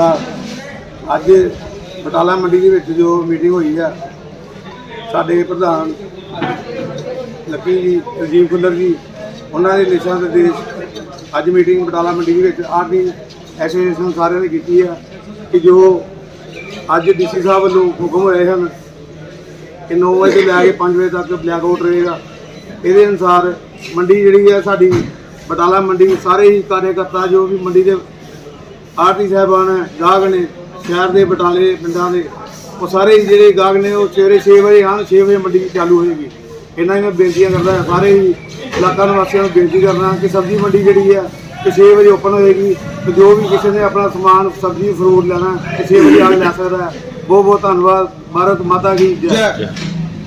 ਤਾਂ ਅੱਜ ਬਟਾਲਾ ਮੰਡੀ ਦੇ ਵਿੱਚ ਜੋ ਮੀਟਿੰਗ ਹੋਈ ਆ, ਸਾਡੇ ਪ੍ਰਧਾਨ ਲੱਕੀ ਜੀ ਰਜੀਵ ਕੁੱਲਰ ਜੀ, ਉਹਨਾਂ ਦੇ ਦਿਸ਼ਾ ਨਿਰਦੇਸ਼ ਅੱਜ ਮੀਟਿੰਗ ਬਟਾਲਾ ਮੰਡੀ ਦੇ ਵਿੱਚ ਆਰਟੀ ਐਸੋਸੀਏਸ਼ਨ ਸਾਰਿਆਂ ਨੇ ਕੀਤੀ ਆ ਕਿ ਜੋ ਅੱਜ ਡੀਸੀ ਸਾਹਿਬ ਵੱਲੋਂ ਹੁਕਮ ਹੋਏ ਹਨ ਕਿ 9 ਵਜੇ ਤੋਂ ਲੈ ਕੇ 5 ਵਜੇ ਤੱਕ ਬਲੈਕ ਆਊਟ ਰਹੇਗਾ। ਇਹਦੇ ਅਨੁਸਾਰ ਮੰਡੀ ਜਿਹੜੀ ਹੈ ਸਾਡੀ ਬਟਾਲਾ ਮੰਡੀ, ਸਾਰੇ ਹੀ ਕਾਰਜਕਰਤਾ ਜੋ ਵੀ ਮੰਡੀ ਦੇ ਆਰਟੀ ਸਾਹਿਬਾਨ ਹੈ ਗਾਹਕ ਨੇ ਸ਼ਹਿਰ ਦੇ ਬਟਾਲੇ ਪਿੰਡਾਂ ਦੇ ਉਹ ਸਾਰੇ ਹੀ ਜਿਹੜੇ ਗਾਹਕ ਨੇ ਉਹ ਸਵੇਰੇ 6 ਵਜੇ ਆਉਣ 6 ਵਜੇ ਮੰਡੀ ਚਾਲੂ ਹੋਏਗੀ। ਇਹਨਾਂ ਹੀ ਮੈਂ ਬੇਨਤੀਆਂ ਕਰਦਾ ਸਾਰੇ ਹੀ ਇਲਾਕਾ ਨਿਵਾਸੀਆਂ ਨੂੰ ਬੇਨਤੀ ਕਰਦਾ ਕਿ ਸਬਜ਼ੀ ਮੰਡੀ ਜਿਹੜੀ ਹੈ ਕਿ 6 ਵਜੇ ਓਪਨ ਹੋਏਗੀ ਤੇ ਜੋ ਵੀ ਕਿਸੇ ਨੇ ਆਪਣਾ ਸਮਾਨ ਸਬਜ਼ੀ ਫਰੂਟ ਲੈਣਾ ਹੈ, ਕਿ 6 ਵਜੇ ਆ ਕੇ ਲੈ ਸਕਦਾ ਬਹੁਤ ਬਹੁਤ ਧੰਨਵਾਦ ਭਾਰਤ ਮਾਤਾ ਕੀ ਜੈ।